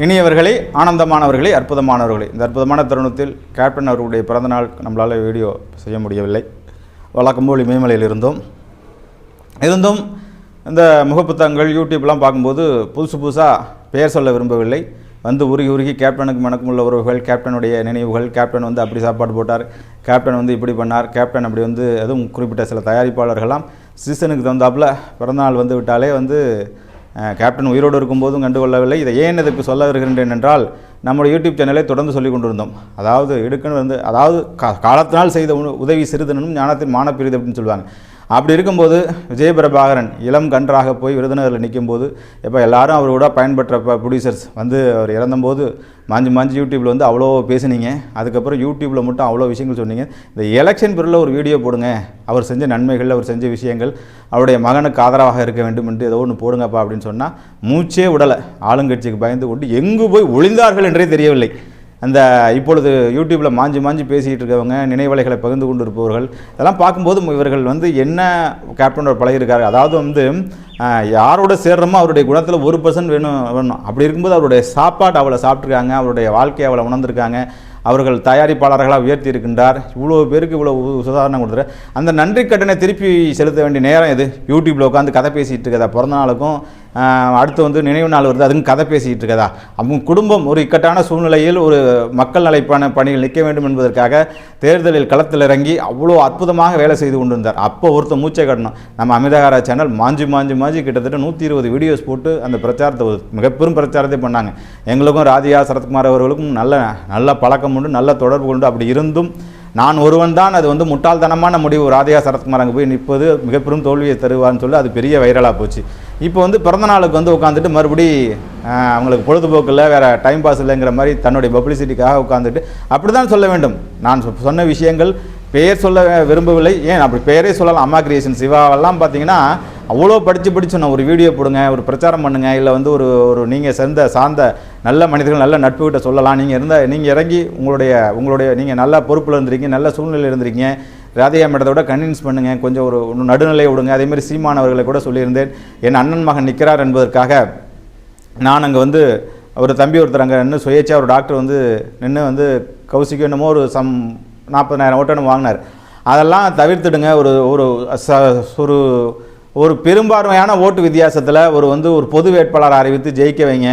இனியவர்களே ஆனந்தமானவர்களே அற்புதமானவர்களே. இந்த அற்புதமான தருணத்தில் கேப்டன் அவர்களுடைய பிறந்தநாள் நம்மளால் வீடியோ செய்ய முடியவில்லை. வழக்கம் போல் இமயமலையில் இருந்தோம். இருந்தும் இந்த முகப்புத்தகங்கள் யூடியூப்லாம் பார்க்கும்போது புதுசு புதுசாக பெயர் சொல்ல விரும்பவில்லை. வந்து உருகி உருகி கேப்டனுக்கு மணக்கம் உள்ள உறவுகள் கேப்டனுடைய நினைவுகள் கேப்டன் வந்து அப்படி சாப்பாடு போட்டார் கேப்டன் வந்து இப்படி பண்ணார் கேப்டன் அப்படி வந்து அதுவும் குறிப்பிட்ட சில தயாரிப்பாளர்கள்லாம் சீசனுக்கு தகுந்தாப்புல பிறந்தநாள் வந்து விட்டாலே வந்து கேப்டன் உயிரோடு இருக்கும்போதும் கண்டுகொள்ளவில்லை. இதை ஏன் இதற்கு சொல்ல வருகின்றேன் என்றால் நம்முடைய யூடியூப் சேனலை தொடர்ந்து சொல்லிக் கொண்டிருந்தோம். அதாவது எடுக்கணும் வந்து அதாவது கா காலத்தினால் செய்த உதவி சிறிதனும் ஞானத்தின் மானப்பிரிது அப்படின்னு சொல்லுவாங்க. அப்படி இருக்கும்போது விஜயபிரபாகரன் இளம் கன்றாக போய் விருதுநகரில் நிற்கும்போது இப்போ எல்லாரும் அவரோட பயன்பெற்ற ப்ரொடியூசர்ஸ் வந்து அவர் இறந்தபோது மாஞ்சி மாஞ்சி யூடியூப்பில் வந்து அவ்வளோ பேசுனீங்க. அதுக்கப்புறம் யூடியூப்பில் மட்டும் அவ்வளோ விஷயங்கள் சொன்னீங்க. இந்த எலெக்ஷன் பிரிவில் ஒரு வீடியோ போடுங்க. அவர் செஞ்ச நன்மைகள் அவர் செஞ்ச விஷயங்கள் அவருடைய மகனுக்கு ஆதரவாக இருக்க வேண்டும் என்று ஏதோ ஒன்று போடுங்கப்பா அப்படின்னு சொன்னால் மூச்சே விடலை. ஆளுங்கட்சிக்கு பயந்து கொண்டு எங்கு போய் ஒளிந்தார்கள் என்றே தெரியவில்லை. அந்த இப்பொழுது யூடியூப்பில் மாஞ்சி மாஞ்சி பேசிகிட்டு இருக்கவங்க நினைவலைகளை பகிர்ந்து கொண்டு இருப்பவர்கள் இதெல்லாம் பார்க்கும்போது இவர்கள் வந்து என்ன கேப்டனோட பழகிருக்காரு அதாவது வந்து யாரோட சேர்றோமோ அவருடைய குணத்தில் ஒரு பர்சன்ட் வேணும் வேணும். அப்படி இருக்கும்போது அவருடைய சாப்பாடு அவளை சாப்பிட்ருக்காங்க அவருடைய வாழ்க்கையை அவளை உணர்ந்திருக்காங்க. அவர்கள் தயாரிப்பாளர்களாக உயர்த்தி இருக்கின்றார் இவ்வளோ பேருக்கு இவ்வளோ சுதாரணம் கொடுத்துரு அந்த நன்றி கடனை திருப்பி செலுத்த வேண்டிய நேரம் இது யூடியூப்பில் உட்காந்து கதை பேசிகிட்டு இருக்கதா? பிறந்த நாளுக்கும் அடுத்து வந்து நினைவு நாள் வருது அதுக்கும் கதை பேசிகிட்டு இருக்கதா? அவங்க குடும்பம் ஒரு இக்கட்டான சூழ்நிலையில் ஒரு மக்கள் நலைப்பான பணியில் நிற்க வேண்டும் என்பதற்காக தேர்தலில் களத்தில் இறங்கி அவ்வளோ அற்புதமாக வேலை செய்து கொண்டிருந்தார். அப்போ ஒருத்தர் மூச்சை கட்டணும். நம்ம அமிதாகாரா சேனல் மாஞ்சி மாஞ்சி மாஞ்சி கிட்டத்தட்ட நூற்றி இருபது வீடியோஸ் போட்டு அந்த பிரச்சாரத்தை மிக மிகப்பெரும் பிரச்சாரத்தை பண்ணாங்க. எங்களுக்கும் ராதியா சரத்குமார் அவர்களுக்கும் நல்ல நல்ல பழக்கம் உண்டு நல்ல தொடர்பு கொண்டு அப்படி இருந்தும் நான் ஒருவன் தான் அது வந்து முட்டாள்தனமான முடிவு. ராதிகா சரத்குமார் அங்கே போய் நிற்பது மிகப்பெரும் தோல்வியை தருவான்னு சொல்லி அது பெரிய வைரலாக போச்சு. இப்போ வந்து பிறந்த நாளுக்கு வந்து உட்காந்துட்டு மறுபடி அவங்களுக்கு பொழுதுபோக்கு இல்லை வேறு டைம் பாஸ் இல்லைங்கிற மாதிரி தன்னுடைய பப்ளிசிட்டிக்காக உட்காந்துட்டு அப்படி தான் சொல்ல வேண்டும். நான் சொன்ன விஷயங்கள் பெயர் சொல்ல விரும்பவில்லை. ஏன்? அப்படி பெயரே சொல்லலாம். அம்மா கிரியேஷன் சிவாவெல்லாம் பார்த்தீங்கன்னா அவ்வளோ படித்து படித்து நான் ஒரு வீடியோ போடுங்க ஒரு பிரச்சாரம் பண்ணுங்க இல்லை வந்து ஒரு ஒரு நீங்கள் சேர்ந்த சார்ந்த நல்ல மனிதர்கள் நல்ல நட்பு கிட்ட சொல்லலாம். நீங்கள் இருந்தால் நீங்கள் இறங்கி உங்களுடைய உங்களுடைய நீங்கள் நல்ல பொறுப்பில் இருந்திருக்கீங்க நல்ல சூழ்நிலையில் இருந்திருக்கீங்க. ராதையா மேடத்தை விட கன்வின்ஸ் பண்ணுங்கள் கொஞ்சம் ஒரு நடுநிலை விடுங்க. அதேமாதிரி சீமானவர்களை கூட சொல்லியிருந்தேன். என் அண்ணன் மகன் நிற்கிறார் என்பதற்காக நான் அங்கே வந்து ஒரு தம்பி ஒருத்தர் அங்கே நின்று சுயேட்சா ஒரு டாக்டர் வந்து நின்று வந்து கௌசிக்கு என்னமோ ஒரு சம் நாற்பதாயிரம் ஓட்டணும் வாங்கினார். அதெல்லாம் தவிர்த்துடுங்க. ஒரு ஒரு ச ஒரு ஒரு பெரும்பான்மையான ஓட்டு வித்தியாசத்தில் ஒரு வந்து ஒரு பொது வேட்பாளரை அறிவித்து ஜெயிக்க வைங்க.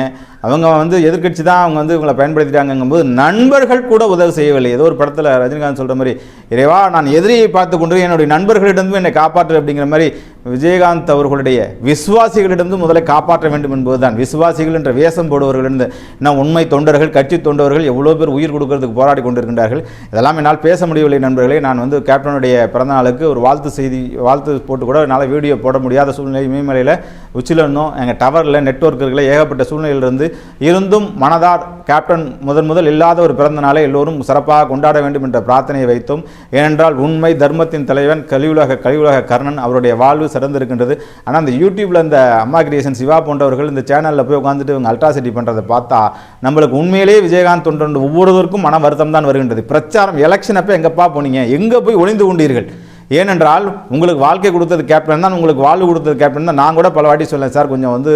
அவங்க வந்து எதிர்க்கட்சி தான் அவங்க வந்து இவங்களை பயன்படுத்திட்டாங்கங்கும்போது நண்பர்கள் கூட உதவி செய்யவில்லை. ஏதோ ஒரு படத்தில் ரஜினிகாந்த் சொல்கிற மாதிரி இறைவா நான் எதிரியை பார்த்து கொண்டு என்னுடைய நண்பர்களிடமும் என்னை காப்பாற்று அப்படிங்கிற மாதிரி விஜயகாந்த் அவர்களுடைய விசுவாசிகளிடமும் முதல்ல காப்பாற்ற வேண்டும் என்பதுதான். விசுவாசிகள் என்ற வேஷம் போடுவர்களிருந்து நான் உண்மை தொண்டர்கள் கட்சி தொண்டர்கள் எவ்வளோ பேர் உயிர் கொடுக்கறதுக்கு போராடி கொண்டிருக்கின்றார்கள். இதெல்லாம் என்னால் பேச முடியவில்லை நண்பர்களே. நான் வந்து கேப்டனுடைய பிறந்த நாளுக்கு ஒரு வாழ்த்து செய்தி வாழ்த்து போட்டு கூட என்னால் வீடியோ போட முடியாத சூழ்நிலை இமயமலையில் உச்சியில் இருந்தோம். எங்கள் டவரில் நெட்ஒர்க் இருக்கல ஏகப்பட்ட சூழ்நிலையிலிருந்து இருந்தும் மனதார் கேப்டன் முதன் முதல் இல்லாத ஒரு பிறந்த நாளை எல்லோரும் சிறப்பாக கொண்டாட வேண்டும் என்ற பிரார்த்தனையை வைத்தோம் ஏனென்றால் உண்மை தர்மத்தின் தலைவன் கலியுலக கலியுலக கர்ணன் அவருடைய வாழ்வு சிறந்திருக்கின்றது. ஆனால் அந்த யூடியூப்பில் இந்த அம்மா கிரியேஷன் சிவா போன்றவர்கள் இந்த சேனலில் போய் உட்காந்துட்டு இவங்க அல்ட்ராசிட்டி பண்ணுறதை பார்த்தா நம்மளுக்கு உண்மையிலேயே விஜயகாந்த் தொண்டு ஒவ்வொருவருக்கும் மன வருத்தம் தான் வருகின்றது. பிரச்சாரம் எலெக்ஷன் அப்போ எங்கப்பா போனீங்க? எங்கே போய் ஒளிந்து கொண்டீர்கள்? ஏனென்றால் உங்களுக்கு வாழ்க்கை கொடுத்தது கேப்டன் தான் உங்களுக்கு வாழ்வு கொடுத்தது கேப்டன் தான். நான் கூட பல வாட்டி சொல்லேன் சார் கொஞ்சம் வந்து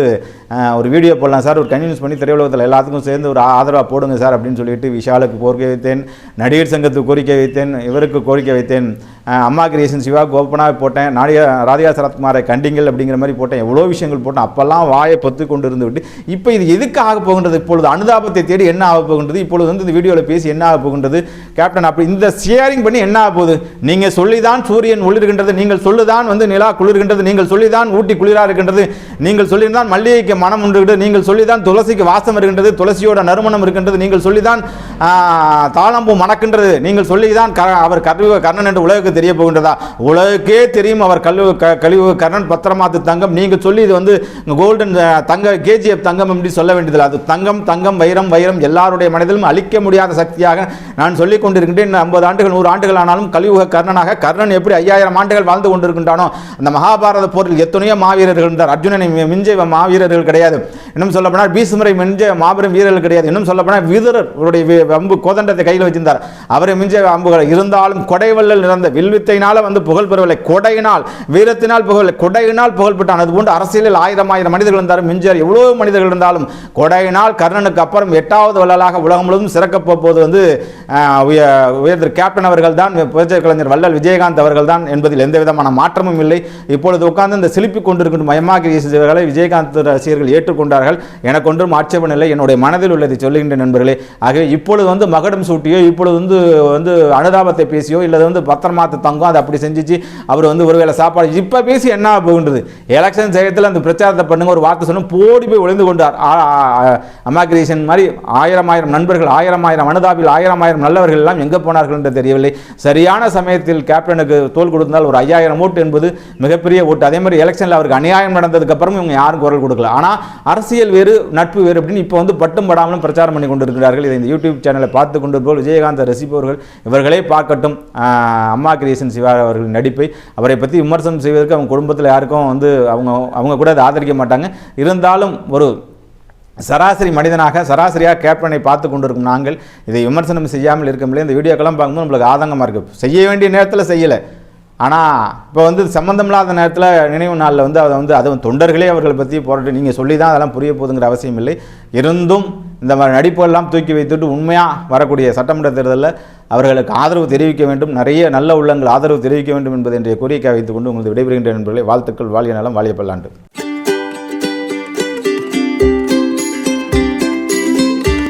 ஒரு வீடியோ போடலாம் சார். ஒரு கன்வின்ஸ் பண்ணி திரையுலகத்தில் எல்லாத்துக்கும் சேர்ந்து ஒரு ஆதரவாக போடுங்க சார் அப்படின்னு சொல்லிட்டு விஷாலுக்கு கோரிக்கை வைத்தேன் நடிகர் சங்கத்துக்கு கோரிக்கை வைத்தேன் இவருக்கு கோரிக்கை வைத்தேன். அம்மா கிரியேஷன் சிவா கோபனாக போட்டேன். நாடியா ராதிகா சரத்குமாரை கண்டிங்கள் அப்படிங்கிற மாதிரி போட்டேன். எவ்வளோ விஷயங்கள் போட்டேன். அப்போல்லாம் வாயை பொத்து கொண்டு இருந்து விட்டு இப்போ இது எதுக்கு ஆக போகின்றது? இப்பொழுது அனுதாபத்தை தேடி என்ன ஆக போகின்றது? இப்பொழுது வந்து இந்த வீடியோவில் பேசி என்ன ஆக போகின்றது? கேப்டன் அப்படி இந்த ஷேரிங் பண்ணி என்ன ஆக போகுது? நீங்கள் சொல்லிதான் சூரியன் ஒளிர்கின்றது நீங்கள் சொல்லுதான் வந்து நிலா குளிர்கின்றது நீங்கள் சொல்லிதான் ஊட்டி குளிராக இருக்கின்றது நீங்கள் சொல்லிதான் மல்லிகைக்கு மனம் உண்டுகின்றது நீங்கள் சொல்லிதான் துளசிக்கு வாசம் இருக்கின்றது துளசியோட நறுமணம் இருக்கின்றது நீங்கள் சொல்லிதான் தான் தாளம்பூ மணக்கின்றது நீங்கள் சொல்லிதான் க- அவர் கழிவு கர்ணன் என்று உலகுக்கு தெரிய போகின்றதா உலகுக்கே தெரியும் அவர் கழிவு க- கழிவு கர்ணன் பத்திரமாத்து தங்கம். நீங்கள் சொல்லி இது வந்து கோல்டன் தங்க கேஜிஎஃப் தங்கம் அப்படி சொல்ல வேண்டியதில்லை. அது தங்கம் தங்கம் வைரம் வைரம் எல்லாருடைய மனதிலும் அழிக்க முடியாத சக்தியாக நான் சொல்லிக் கொண்டிருக்கின்றேன். ஐம்பது ஆண்டுகள் நூறு ஆண்டுகள் ஆனாலும் கலியுக கர்ணனாக கர்ணன் எப்படி ஐயாயிரம் ஆண்டுகள் வாழ்ந்து கொண்டிருக்கின்றானோ அந்த மகாபாரத போரில் எத்தனையோ மாவீரர்கள் இருந்தார். அர்ஜுனனை மி- மிஞ்ச மாவீரர்கள் கிடையாது. இன்னும் சொல்லப்போனால் பீசுமரை மிஞ்ச மாபெரும் வீரர்கள் கிடையாது. இன்னும் சொல்லப்போனால் வீரர் அவருடைய அம்பு கோதண்டத்தை கையில் வச்சிருந்தார். அவரை மிஞ்ச அம்புகள் இருந்தாலும் கொடைவள்ளல் நிறந்த வில்வித்தையினால் வந்து புகழ் பெறவில்லை. கொடையினால் வீரத்தினால் புகழ் கொடையினால் புகழ் பெற்றான். அதுபோன்று அரசியலில் ஆயிரம் ஆயிரம் மனிதர்கள் இருந்தாலும் மிஞ்சார் எவ்வளோ மனிதர்கள் இருந்தாலும் கொடையினால் கர்ணனுக்கு அப்புறம் எட்டாவது வள்ளலாக உலகம் முழுவதும் சிறக்கப் போவது வந்து உயர் கேப்டன் அவர்கள் தான் புரட்சி கலைஞர் வள்ளல் விஜயகாந்த் அவர்கள் தான் என்பதில் எந்த விதமான மாற்றமும் இல்லை. இப்பொழுது உட்கார்ந்து இந்த சிலிப்பி கொண்டிருக்கின்ற மயமாகி வீசுபவர்களை விஜயகாந்த் ரசிகர்கள் ஏற்றுக்கொண்டார்கள். எனக்கு ஒன்றும் ஆட்சேபம் இல்லை. என்னுடைய மனதில் உள்ளதை சொல்லுகின்ற நண்பர்களே. ஆகவே இப்பொழுது வந்து மகடம் சூட்டியோ இப்பொழுது வந்து வந்து அனுதாபத்தை பேசியோ இல்லை வந்து பார்த்து தங்கம் அதை அப்படி செஞ்சிச்சு. அவர் வந்து ஒருவேளை சாப்பாடு இப்போ பேசி என்ன போகின்றது? எலெக்ஷன் செய்யத்தில் அந்த பிரச்சாரத்தை பண்ணுங்க ஒரு வார்த்தை சொன்ன போடி போய் ஒளிந்து கொண்டார். அமாகிரேஷன் மாதிரி ஆயிரம் ஆயிரம் நண்பர்கள் ஆயிரம் ஆயிரம் அனுதாபில் ஆயிரம் ஆயிரம் நல்லவர்கள் எல்லாம் எங்கே போனார்கள் என்று தெரியவில்லை. சரியான சமயத்தில் கேப்டனுக்கு தோல் கொடுத்தால் ஒரு ஐயாயிரம் ஓட்டு என்பது மிகப்பெரிய ஓட்டு. அதே மாதிரி எலெக்ஷனில் அவருக்கு அநியாயம் நடந்ததுக்கு அப்புறம் இவங்க யாரும் குரல் கொடுக்கல. ஆனால் அரசியல் வேறு நட்பு வேறு அப்படின்னு இப்போ வந்து பட்டும் படாமலும் பிரச்சாரம் பண்ணி கொண்டிருக்கிறார்கள். இதை இந்த யூடியூப் சேனலை பார்த்து கொண்டு போல் விஜயகாந்த் ரசிப்பவர்கள். இவர்களே பார்க்கட்டும். அம்மா கிரியேஷன் சிவா அவர்களின் நடிப்பை அவரை பற்றி விமர்சனம் செய்வதற்கு அவங்க குடும்பத்தில் யாருக்கும் வந்து அவங்க அவங்க கூட அதை ஆதரிக்க மாட்டாங்க. இருந்தாலும் ஒரு சராசரி மனிதனாக சராசரியாக கேப்டனை பார்த்து கொண்டிருக்கும் நாங்கள் இதை விமர்சனம் செய்யாமல் இருக்க முடியல. இந்த வீடியோக்கெல்லாம் பார்க்கும்போது நம்மளுக்கு ஆதங்கமாக இருக்குது செய்ய வேண்டிய நேரத்தில் செய்யலை. ஆனால் இப்போ வந்து சம்மந்தமில்லாத நேரத்தில் நினைவு நாளில் வந்து அதை வந்து அதுவும் தொண்டர்களே அவர்களை பற்றி போராட்டம் நீங்கள் சொல்லி தான் அதெல்லாம் புரிய போதுங்கிற அவசியம் இல்லை. இருந்தும் இந்த மாதிரி நடிப்புகள்லாம் தூக்கி வைத்துட்டு உண்மையாக வரக்கூடிய சட்டமன்ற தேர்தலில் அவர்களுக்கு ஆதரவு தெரிவிக்க வேண்டும். நிறைய நல்ல உள்ளங்கள் ஆதரவு தெரிவிக்க வேண்டும் என்பது என்ற கோரிக்கை வைத்துக்கொண்டு உங்களுக்கு விடைபெறுகின்ற நண்பர்களை. வாழ்த்துக்கள். வாழிய நலம். வாழிய பல்லாண்டு.